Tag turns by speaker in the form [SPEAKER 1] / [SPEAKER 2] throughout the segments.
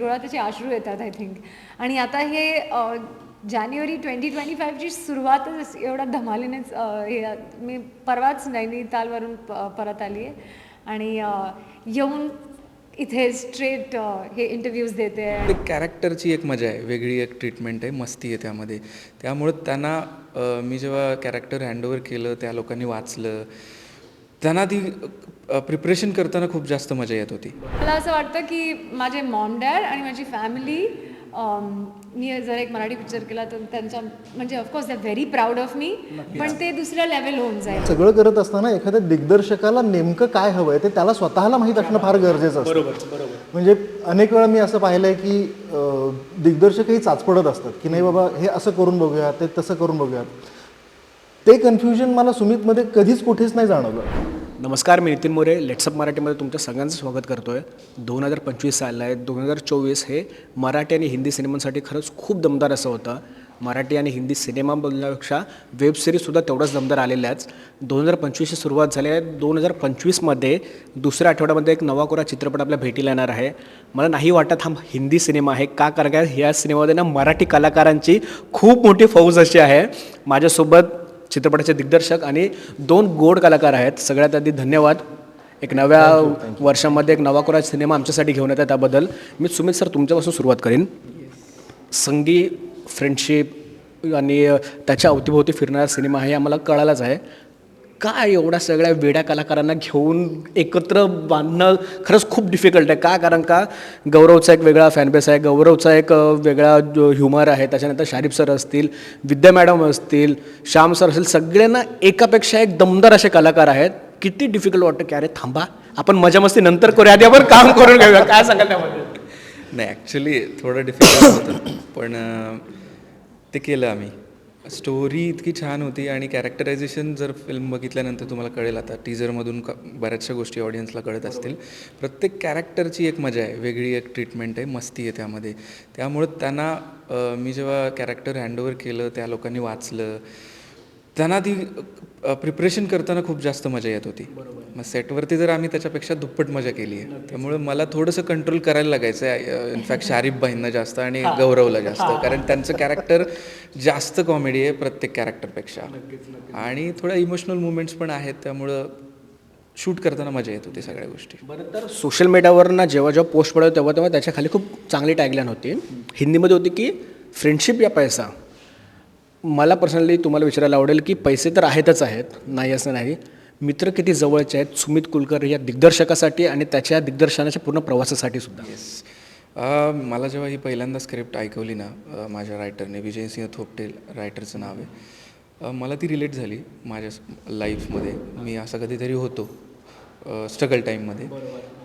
[SPEAKER 1] डोळ्यात त्याचे अश्रू येतात आय थिंक आणि आता हे जानेवारी ट्वेंटी ट्वेंटी फाईव्हची सुरुवातच एवढ्या धमालीनेच हे मी परवाच नैनितालवरून प परत आली आहे आणि येऊन इथे स्ट्रेट हे इंटरव्ह्यूज देते. आहे
[SPEAKER 2] कॅरेक्टरची एक मजा आहे वेगळी एक ट्रीटमेंट आहे मस्ती आहे त्यामध्ये. त्यामुळं त्यांना मी जेव्हा कॅरेक्टर हँडओव्हर केलं त्या लोकांनी वाचलं त्यांना ती प्रिपरेशन करताना खूप जास्त मजा येत होती.
[SPEAKER 1] मला असं वाटतं की माझे मॉम डॅड आणि माझी फॅमिली मी जर एक मराठी पिक्चर केला तर त्यांच्या म्हणजे of course they very proud of me पण ते दुसऱ्या लेवल होऊन जाईल.
[SPEAKER 3] सगळं करत असताना एखाद्या दिग्दर्शकाला नेमकं काय हवंय ते त्याला स्वतःला माहीत असणं फार गरजेचं असतं.
[SPEAKER 4] बरोबर बरोबर.
[SPEAKER 3] म्हणजे अनेक वेळा मी असं पाहिलंय की अं, दिग्दर्शकही चाचपडत असतात की नाही बाबा हे असं करून बघूया ते तसं करून बघूयात. ते कन्फ्युजन मला सुमितमध्ये कधीच कुठेच नाही जाणवलं.
[SPEAKER 4] नमस्कार मी नितीन मोरे. लेट्सअप मराठीमध्ये तुमच्या सगळ्यांचं स्वागत करतो आहे दोन हजार पंचवीस साल आहे. दोन हजार चोवीस हे मराठी आणि हिंदी सिनेमांसाठी खरंच खूप दमदार असं होतं. मराठी आणि हिंदी सिनेमा बघण्यापेक्षा वेब सिरीजसुद्धा तेवढंच दमदार आलेल्या आहेत. दोन हजार पंचवीसची सुरुवात झाली आहे. दोन हजार पंचवीसमध्ये दुसऱ्या आठवड्यामध्ये एक नवा कोरा चित्रपट आपल्या भेटीला येणार आहे. मला नाही वाटत हा हिंदी सिनेमा आहे. का? कारण काय ह्या सिनेमामध्ये ना मराठी कलाकारांची खूप मोठी फौज अशी आहे. माझ्यासोबत चित्रपटाचे दिग्दर्शक आणि दोन गोड कलाकार आहेत. सगळ्यात आधी धन्यवाद. एक नव्या वर्षामध्ये एक नवा कोरा सिनेमा आमच्यासाठी घेऊन येतात त्याबद्दल. मी सुमित सर तुमच्यापासून सुरुवात करीन. संगी फ्रेंडशिप आणि त्याच्या अवतीभोवती फिरणारा सिनेमा हे आम्हाला कळालाच आहे. काय एवढ्या सगळ्या वेड्या कलाकारांना घेऊन एकत्र बांधणं खरंच खूप डिफिकल्ट आहे. का? कारण का? गौरवचा एक वेगळा फॅनबेस आहे. गौरवचा एक वेगळा जो ह्युमर आहे त्याच्यानंतर शारीफ सर असतील विद्या मॅडम असतील श्याम सर असतील सगळ्यांना एकापेक्षा एक दमदार असे कलाकार आहेत. किती डिफिकल्ट वाटतं की अरे थांबा आपण मजा मस्ती नंतर करूया. आधी आपण काम करून घेऊया. काय सांगाल त्यामध्ये
[SPEAKER 2] नाही ॲक्च्युली थोडं डिफिकल्ट होतं. पण ते केलं आम्ही. स्टोरी इतकी छान होती आणि कॅरेक्टरायझेशन जर फिल्म बघितल्यानंतर तुम्हाला कळेल आता टीजरमधून क बऱ्याचशा गोष्टी ऑडियन्सला कळत असतील. प्रत्येक कॅरेक्टरची एक मजा आहे वेगळी एक ट्रीटमेंट आहे मस्ती आहे त्यामध्ये. त्यामुळं त्यांना मी जेव्हा कॅरेक्टर हँडओवर केलं त्या लोकांनी वाचलं त्यांना ती प्रिपरेशन करताना खूप जास्त मजा येत होती. मग सेटवरती जर आम्ही त्याच्यापेक्षा दुप्पट मजा केली आहे त्यामुळे मला थोडंसं कंट्रोल करायला लागायचं आहे. इनफॅक्ट शारीफ बाईंना जास्त आणि गौरवला जास्त. कारण त्यांचं कॅरेक्टर जास्त कॉमेडी आहे प्रत्येक कॅरेक्टरपेक्षा आणि थोड्या इमोशनल मुवमेंट्स पण आहेत त्यामुळं शूट करताना मजा येत होती सगळ्या गोष्टी.
[SPEAKER 4] बरं तर सोशल मीडियावर ना जेव्हा जेव्हा पोस्ट पडत तेव्हा तेव्हा त्याच्याखाली खूप चांगली टॅगलाईन होती. हिंदीमध्ये होती की फ्रेंडशिप या पैसा. मला पर्सनली तुम्हाला विचारायला आवडेल की पैसे तर आहेतच आहेत नाही असं नाही. मित्र किती जवळचे आहेत सुमित कुलकर या दिग्दर्शकासाठी आणि त्याच्या दिग्दर्शनाच्या पूर्ण प्रवासासाठी सुद्धा.
[SPEAKER 2] येस मला जेव्हा ही पहिल्यांदा स्क्रिप्ट ऐकवली ना माझ्या रायटरने विजयसिंह थोपटे रायटरचं नाव आहे. मला ती रिलेट झाली माझ्या लाईफमध्ये मी असा कधीतरी होतो. स्ट्रगल टाईममध्ये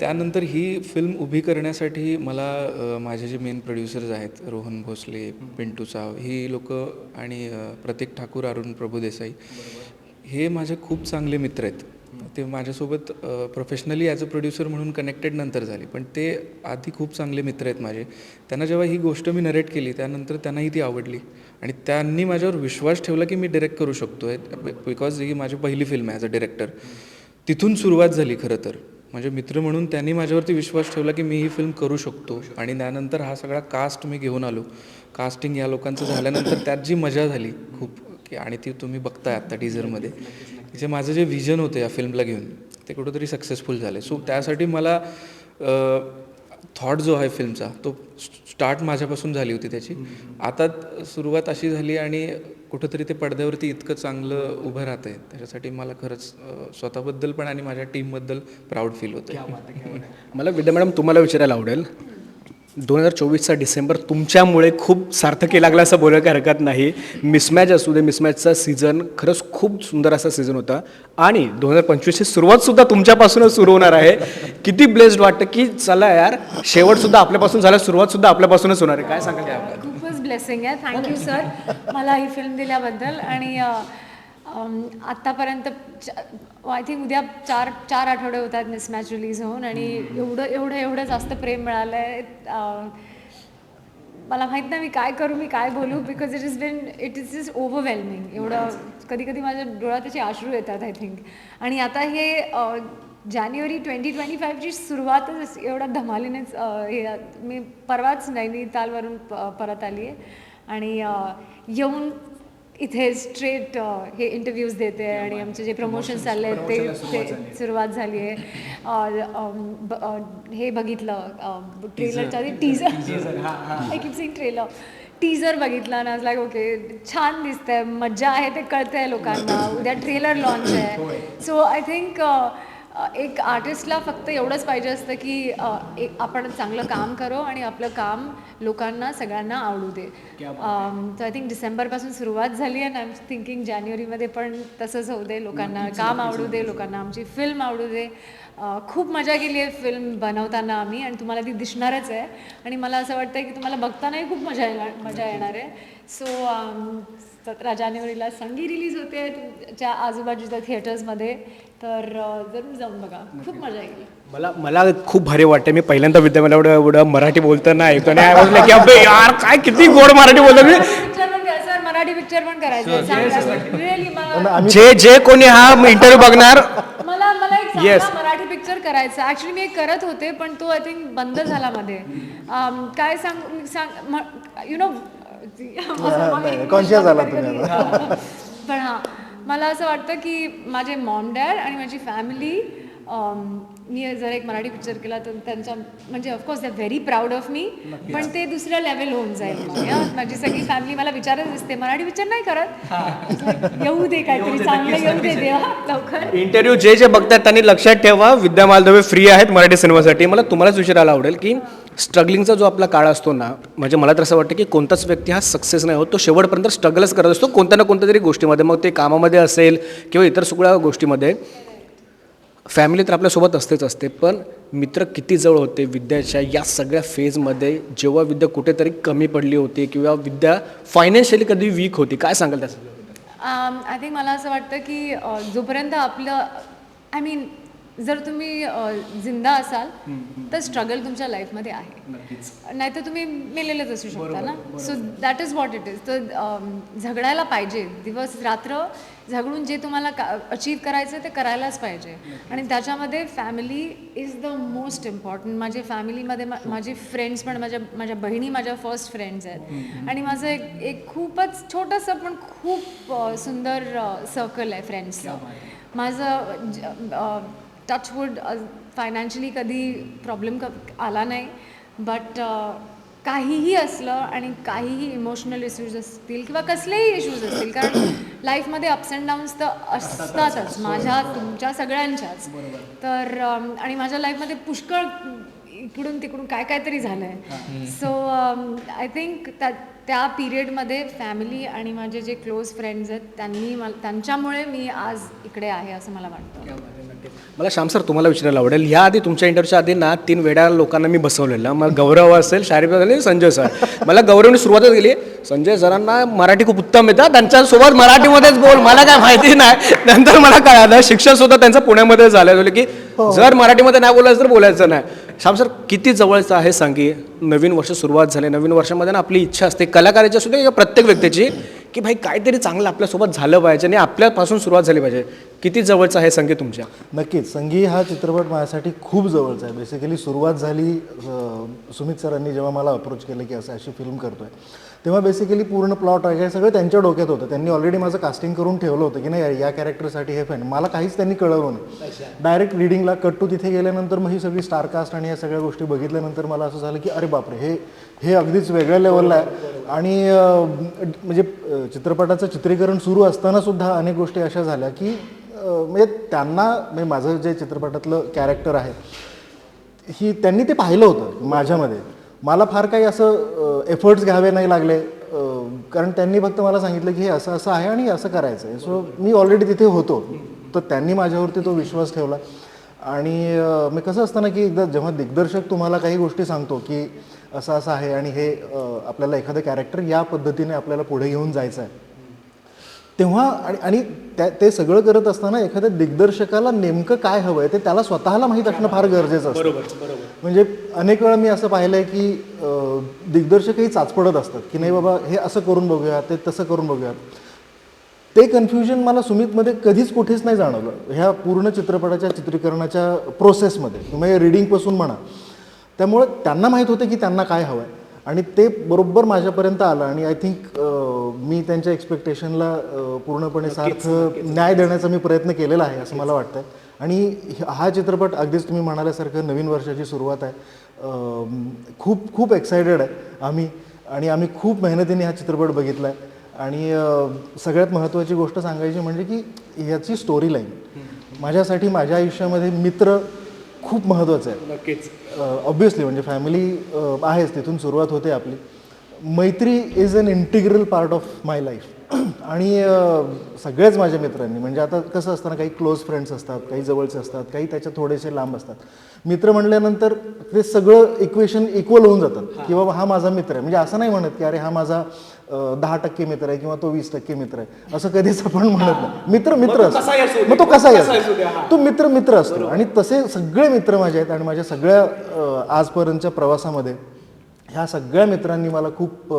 [SPEAKER 2] त्यानंतर ही फिल्म उभी करण्यासाठी मला माझे जे मेन प्रोड्युसर्स आहेत रोहन भोसले पिंटू साव ही लोक आणि प्रतीक ठाकूर अरुण प्रभुदेसाई हे माझे खूप चांगले मित्र आहेत. ते माझ्यासोबत प्रोफेशनली ॲज अ प्रोड्युसर म्हणून कनेक्टेड नंतर झाले. पण ते आधी खूप चांगले मित्र आहेत माझे. त्यांना जेव्हा ही गोष्ट मी नरेट केली त्यानंतर त्यांनाही ती आवडली. आणि त्यांनी माझ्यावर विश्वास ठेवला की मी डिरेक्ट करू शकतो आहे बिकॉज ही माझी पहिली फिल्म आहे ॲज अ डिरेक्टर तिथून सुरुवात झाली खरं तर. म्हणजे मित्र म्हणून त्यांनी माझ्यावरती विश्वास ठेवला की मी ही फिल्म करू शकतो. आणि त्यानंतर हा सगळा कास्ट मी घेऊन आलो. कास्टिंग या लोकांचं झाल्यानंतर त्यात जी मजा झाली खूप की आणि ती तुम्ही बघताय आत्ता टीझरमध्ये जे माझं जे व्हिजन होतं या फिल्मला घेऊन ते कुठंतरी सक्सेसफुल झाले सो त्यासाठी मला थॉट जो आहे फिल्मचा तो स्टार्ट माझ्यापासून झाली होती त्याची. आता सुरुवात अशी झाली आणि कुठंतरी ते पडद्यावरती इतकं चांगलं उभं राहतं आहे त्याच्यासाठी मला खरंच स्वतःबद्दल पण आणि माझ्या टीमबद्दल प्राऊड फील होतं
[SPEAKER 4] मला विद्या मॅडम तुम्हाला विचारायला आवडेल. दोन हजार चोवीसचा डिसेंबर तुमच्यामुळे खूप सार्थकी लागला असं बोलायला काही हरकत नाही. मिसमॅच असू दे मिसमॅचचा सीझन खरंच खूप सुंदर असा सीझन होता. आणि दोन हजार पंचवीसची सुरुवातसुद्धा तुमच्यापासूनच सुरू होणार आहे. किती ब्लेस्ड वाटतं की चला यार शेवटसुद्धा आपल्यापासून झाला सुरुवातसुद्धा आपल्यापासूनच होणार आहे. काय सांगाल
[SPEAKER 1] खूपच ब्लेसिंग आहे. थँक्यू सर मला ही फिल्म दिल्याबद्दल आणि आत्तापर्यंत आय थिंक उद्या चार चार आठवडे होतात मिसमॅच रिलीज होऊन आणि एवढं एवढं एवढं जास्त प्रेम मिळालं आहे मला माहीत नाही मी काय करू मी काय बोलू because it is been it is is overwhelming एवढं कधी कधी माझ्या डोळ्यात त्याचे अश्रू येतात आय थिंक आणि आता हे जानेवारी ट्वेंटी ट्वेंटी फाईव्हची सुरुवातच एवढ्या धमालीनेच हे मी परवाच नैनितालवरून प- परत आली आहे आणि येऊन इथे स्ट्रेट हे इंटरव्ह्यूज देते आणि आमचे जे प्रमोशन्स चालले आहेत ते ते सुरुवात झाली. आहे. अ, हे बघितलं ट्रेलरच्या आधी teaser I keep seeing trailer teaser बघितला ना लाईक ओके छान दिसतंय मज्जा आहे ते कळतंय लोकांना. उद्या ट्रेलर लॉन्च आहे. सो आय थिंक एक आर्टिस्टला फक्त एवढंच पाहिजे असतं की एक आपण चांगलं काम करो आणि आपलं काम लोकांना सगळ्यांना आवडू दे. तर आय थिंक डिसेंबरपासून सुरुवात झाली आहे आय एम थिंकिंग जानेवारीमध्ये पण तसंच होऊ दे लोकांना काम आवडू दे लोकांना आमची फिल्म आवडू दे. खूप मजा केली आहे फिल्म बनवताना आम्ही आणि तुम्हाला ती दिसणारच आहे. आणि मला असं वाटतं की तुम्हाला बघतानाही खूप मजा येणार मजा येणार आहे. सो सतरा जानेवारीला संगी रिलीज होते तुमच्या आजूबाजूच्या थिएटर्समध्ये तर जरूर जाऊन बघा. खूप मजा येईल.
[SPEAKER 4] मला मला खूप भारी वाटतं. मी पहिल्यांदा विद्यामला एवढं एवढं मराठी बोलताना ऐकतो. was like, की अबे यार काय किती गोड मराठी बोलतो मी.
[SPEAKER 1] मराठी पिक्चर पण करायचं
[SPEAKER 4] जे जे कोणी हा इंटरव्ह्यू बघणार
[SPEAKER 1] मला मला एक
[SPEAKER 4] Yes.
[SPEAKER 1] मराठी पिक्चर करायचा. ऍक्च्युली मी एक करत होते पण तो आय थिंक बंद झाला मध्ये. काय सांग सांग यु नो
[SPEAKER 3] conscious झाला तुम्ही
[SPEAKER 1] पण हां मला असं वाटतं की माझे मॉम डॅड आणि माझी फॅमिली मी जर एक मराठी पिक्चर केला तर त्यांच्या म्हणजे of course they very proud of me पण ते दुसऱ्या लेवल होऊन जाईल. माझी सगळी फॅमिली मला विचारत असते मराठी पिक्चर नाही करत? येऊ दे काहीतरी चांगलं येऊ दे देवा लवकर.
[SPEAKER 4] इंटरव्ह्यू जे जे बघतात त्यांनी लक्षात ठेवा विद्या मालदवे फ्री आहेत मराठी सिनेमासाठी मला तुम्हालाच विचारायला आवडेल की स्ट्रगलिंगचा जो आपला काळ असतो ना म्हणजे मला तर असं वाटतं की कोणताच व्यक्ती हा सक्सेस नाही होत. तो शेवटपर्यंत स्ट्रगलच करत असतो कोणत्या ना कोणत्या तरी गोष्टीमध्ये. मग ते कामामध्ये असेल किंवा इतर सगळ्या गोष्टीमध्ये फॅमिली तर आपल्यासोबत असतेच असते पण मित्र किती जवळ होते विद्याच्या या सगळ्या फेजमध्ये जेव्हा विद्या कुठेतरी कमी पडली होती किंवा विद्या फायनान्शियली कधी वीक होती काय सांगाल त्याचं
[SPEAKER 1] आय थिंक मला असं वाटतं की जोपर्यंत आपलं आय मीन जर तुम्ही अ, जिंदा असाल तर स्ट्रगल तुमच्या लाईफमध्ये आहे. नाहीतर तुम्ही मेलेलेच असू शकता ना? So that is what it is तर अम, झगडायला पाहिजे. दिवस रात्र झगडून जे तुम्हाला अचीव करायचं ते करायलाच पाहिजे. आणि त्याच्यामध्ये family is the most important माझे फॅमिलीमध्ये मा माझे फ्रेंड्स पण माझ्या माझ्या बहिणी माझ्या फर्स्ट फ्रेंड्स आहेत. आणि माझं एक एक खूपच छोटंसं पण खूप अ, सुंदर सर्कल आहे फ्रेंड्सचं माझं टचवूड फायनान्शियली कधी प्रॉब्लेम क आला नाही. बट काहीही असलं आणि काहीही इमोशनल इश्यूज असतील किंवा कसलेही इश्यूज असतील कारण लाईफमध्ये अप्स अँड डाऊन्स तर असतातच. माझ्या तुमच्या सगळ्यांच्याच. तर आणि माझ्या लाईफमध्ये पुष्कळ इकडून तिकडून काय काय तरी झालं आहे सो आय थिंक त्या त्या पिरियडमध्ये फॅमिली आणि माझे जे क्लोज फ्रेंड्स आहेत त्यांनी मला त्यांच्यामुळे मी आज इकडे आहे असं मला वाटतं.
[SPEAKER 4] मला श्याम सर तुम्हाला विचारायला आवडेल. ह्या आधी तुमच्या इंटरव्ह्यूच्या आधी ना तीन वेड्या लोकांना मी बसवलेलं. मग गौरव असेल शारीफ असेल संजय सर. मला गौरवने सुरुवातच केली. संजय सरांना मराठी खूप उत्तम येतं. त्यांच्यासोबत मराठीमध्येच बोल. मला काय माहिती नाही. नंतर मला कळालं शिक्षण सुद्धा त्यांचं पुण्यामध्ये झालं की जर मराठीमध्ये नाही बोलायचं तर बोलायचं नाही. श्याम सर किती जवळचं आहे सांगी? नवीन वर्ष सुरुवात झाली. नवीन वर्षामध्ये ना आपली इच्छा असते. कलाकाराची असू दे किंवा प्रत्येक व्यक्तीची. की भाई काहीतरी चांगलं आपल्यासोबत झालं पाहिजे आणि आपल्यापासून सुरुवात झाली पाहिजे. किती जवळचं आहे संगीत तुमच्या?
[SPEAKER 3] नक्कीच. संगी हा चित्रपट माझ्यासाठी खूप जवळचा आहे. बेसिकली सुरुवात झाली सुमित सरांनी जेव्हा मला अप्रोच केलं की असं अशी फिल्म करतोय. तेव्हा बेसिकली पूर्ण प्लॉट वगैरे सगळं त्यांच्या डोक्यात होतं. त्यांनी ऑलरेडी माझं कास्टिंग करून ठेवलं होतं की नाही या कॅरेक्टरसाठी हे फॅन मला काहीच त्यांनी कळवलं नाही. डायरेक्ट रिडिंगला कट टू तिथे गेल्यानंतर मग ही सगळी स्टारकास्ट आणि या सगळ्या गोष्टी बघितल्यानंतर मला असं झालं की अरे बापरे हे हे अगदीच वेगळ्या लेवलला आहे. आणि म्हणजे चित्रपटाचं चित्रीकरण सुरू असताना सुद्धा अनेक गोष्टी अशा झाल्या की म्हणजे त्यांना म्हणजे माझं जे चित्रपटातलं कॅरेक्टर आहे ही त्यांनी ते पाहिलं होतं माझ्यामध्ये. मला फार काही असं एफर्ट्स घ्यावे नाही लागले. कारण त्यांनी फक्त मला सांगितलं की हे असं असं आहे आणि असं करायचं आहे सो मी ऑलरेडी तिथे होतो. तर त्यांनी माझ्यावरती तो विश्वास ठेवला. आणि मी म्हणजे कसं असतं ना की एकदा जेव्हा दिग्दर्शक तुम्हाला काही गोष्टी सांगतो की असं असं आहे आणि हे आपल्याला एखादं कॅरेक्टर या पद्धतीने आपल्याला पुढे घेऊन जायचं आहे. तेव्हा आणि आणि त्या ते सगळं करत असताना एखाद्या दिग्दर्शकाला नेमकं काय हवं आहे ते त्याला स्वतःला माहीत असणं फार गरजेचं असतं. म्हणजे अनेक वेळा मी असं पाहिलं आहे की दिग्दर्शकही चाचपडत असतात की नाही बाबा हे असं करून बघूया ते तसं करून बघूया ते कन्फ्युजन मला सुमितमध्ये कधीच कुठेच नाही जाणवलं. ह्या पूर्ण चित्रपटाच्या चित्रीकरणाच्या प्रोसेसमध्ये तुम्ही रिडिंगपासून म्हणा. त्यामुळे त्यांना माहीत होतं की त्यांना काय हवं आहे आणि ते बरोबर माझ्यापर्यंत आलं आणि आय थिंक मी त्यांच्या एक्सपेक्टेशनला पूर्णपणे सार्थ न्याय देण्याचा मी प्रयत्न केलेला आहे असं मला वाटतं आणि ह- चित्रपट अगदीच तुम्ही म्हणाल्यासारखं नवीन वर्षाची सुरुवात आहे. खूप खूप एक्सायटेड आहे आम्ही. आणि आम्ही खूप मेहनतीने हा चित्रपट बघितला आहे आणि सगळ्यात महत्त्वाची गोष्ट सांगायची म्हणजे की ह्याची स्टोरी लाईन माझ्यासाठी माझ्या आयुष्यामध्ये मित्र खूप महत्त्वाचं आहे.
[SPEAKER 4] नक्कीच.
[SPEAKER 3] ऑब्विसली म्हणजे फॅमिली आहेच तिथून सुरुवात होते आपली. मैत्री is an integral part of my life आणि सगळेच माझ्या मित्रांनी म्हणजे आता कसं असतं ना काही क्लोज फ्रेंड्स असतात काही जवळचे असतात काही त्याच्यात थोडेसे लांब असतात. मित्र म्हणल्यानंतर ते सगळं इक्वेशन इक्वल होऊन जातात. की बाबा हा माझा मित्र आहे. म्हणजे असं नाही म्हणत की अरे हा माझा दहा टक्के मित्र आहे किंवा तो वीस टक्के मित्र आहे. असं कधीच आपण म्हणत नाही. मित्र मित्र असतो. मग तो कसाही असतो तो? मित्र मित्र असतो. आणि तसे सगळे मित्र माझे आहेत आणि माझ्या सगळ्या आजपर्यंतच्या प्रवासामध्ये ह्या सगळ्या मित्रांनी मला खूप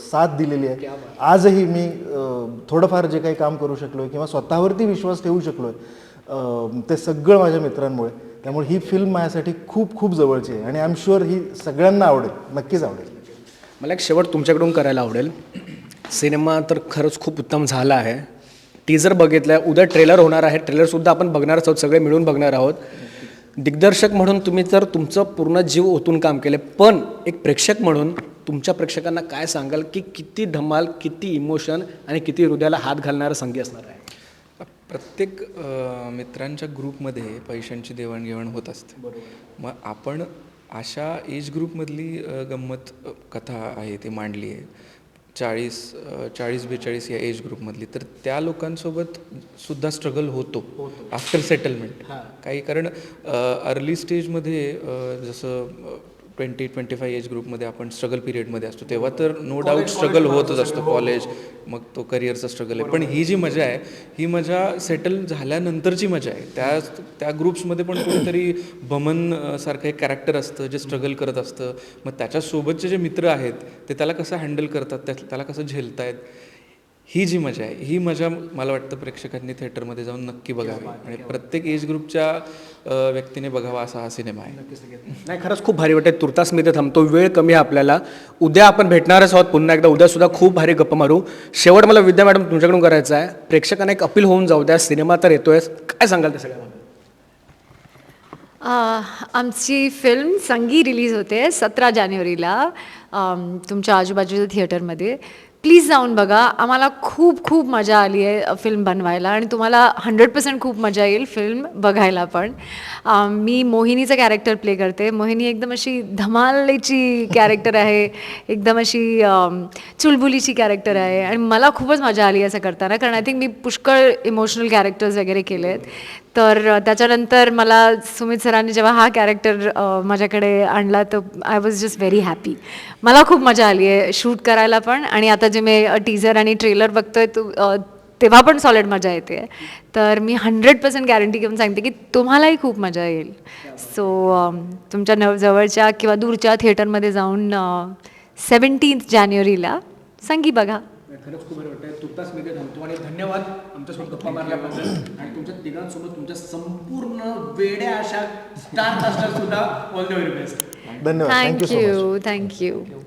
[SPEAKER 3] साथ दिलेली आहे. आजही मी थोडंफार जे काही काम करू शकलो किंवा स्वतःवरती विश्वास ठेवू शकलो आहे ते सगळं माझ्या मित्रांमुळे. त्यामुळे ही फिल्म माझ्यासाठी खूप खूप जवळची आहे आणि आय एम शुअर ही सगळ्यांना आवडेल. नक्कीच आवडेल.
[SPEAKER 4] मला एक शेवट तुमच्याकडून करायला आवडेल. सिनेमा तर खरंच खूप उत्तम झाला आहे. टीजर बघितलं आहे उद्या ट्रेलर होणार आहे. ट्रेलरसुद्धा आपण बघणारच आहोत सगळे मिळून बघणार आहोत. दिग्दर्शक म्हणून तुम्ही तर तुमचं पूर्ण जीव ओतून काम केलं पण एक प्रेक्षक म्हणून तुमच्या प्रेक्षकांना काय सांगाल की किती धमाल किती इमोशन आणि किती हृदयाला हात घालणारं संगी असणार आहे?
[SPEAKER 2] प्रत्येक मित्रांच्या ग्रुपमध्ये पैशांची देवाणघेवाण होत असते. मग आपण अशा एज ग्रुपमधली गंमत कथा आहे ती मांडली आहे. चाळीस चाळीस बेचाळीस या एज ग्रुपमधली तर त्या लोकांसोबत सुद्धा स्ट्रगल होतो. आफ्टर सेटलमेंट काही कारण अर्ली स्टेजमध्ये जसं ट्वेंटी ट्वेंटी फाय एज ग्रुपमध्ये आपण स्ट्रगल पिरियडमध्ये असतो. तेव्हा तर नो डाऊट स्ट्रगल होतच असतो कॉलेज मग तो करिअरचा स्ट्रगल आहे. पण ही जी मजा आहे ही मजा सेटल झाल्यानंतरची मजा आहे. त्या त्या ग्रुप्समध्ये पण कोणीतरी बमन अ, सारखं एक कॅरेक्टर असतं जे स्ट्रगल करत असतं. मग त्याच्यासोबतचे जे मित्र आहेत ते त्याला कसं हँडल करतात? त्या- त्याला कसं झेलतायत? ही जी मजा आहे ही मजा मला वाटतं प्रेक्षकांनी थिएटरमध्ये जाऊन नक्की बघावी. आणि प्रत्येक एज ग्रुपच्या व्यक्तीने बघावा असा हा सिनेमा आहे.
[SPEAKER 4] नाही खरंच खूप भारी वाटते तुर्तास मी इथे थांबतो. वेळ कमी आहे आपल्याला. उद्या आपण भेटणारच आहोत. पुन्हा एकदा उद्या सुद्धा खूप भारी गप्पा मारू. शेवट मला विद्या मॅडम तुमच्याकडून करायचं आहे. प्रेक्षकांना एक अपील होऊन जाऊ द्या. सिनेमा तर येतोय. काय सांगाल ते सगळ्यांना?
[SPEAKER 1] अ, आमची फिल्म संगी रिलीज होते सतरा जानेवारीला तुमच्या आजूबाजूच्या थिएटरमध्ये प्लीज जाऊन बघा. आम्हाला खूप खूप मजा आली आहे फिल्म बनवायला आणि तुम्हाला हंड्रेड पर्सेंट खूप मजा येईल फिल्म बघायला पण. मी मोहिनीचं कॅरेक्टर प्ले करते. मोहिनी एकदम अशी धमालेची कॅरेक्टर आहे. एकदम अशी चुलबुलीची कॅरेक्टर आहे. आणि मला खूपच मजा आली असं करताना कारण आय थिंक मी पुष्कळ इमोशनल कॅरेक्टर्स वगैरे केले आहेत तर त्याच्यानंतर मला सुमित सरांनी जेव्हा हा कॅरेक्टर माझ्याकडे आणला तर I was just very happy मला खूप मजा आली आहे शूट करायला पण. आणि आता जे मी टीजर आणि ट्रेलर बघतोय तू तेव्हा पण सॉलिड मजा येते. तर मी हंड्रेड पर्सेंट गॅरंटी घेऊन सांगते की तुम्हालाही खूप मजा येईल. सो तुमच्या नव जवळच्या किंवा दूरच्या थिएटरमध्ये जाऊन सेवन्टीन्थ जानेवारीला संगी बघा.
[SPEAKER 4] खरंच खूप बरं वाटतंय. तुर्तास मी इथे थांबतो आणि धन्यवाद आमच्यासोबत गप्पा मारल्याबद्दल आणि तुमच्या तिघांसोबत तुमच्या संपूर्ण वेड्या अशा स्टार सुद्धा ऑल द व्हेरी बेस्ट
[SPEAKER 3] धन्यवाद. Thank you so much
[SPEAKER 1] thank you thank you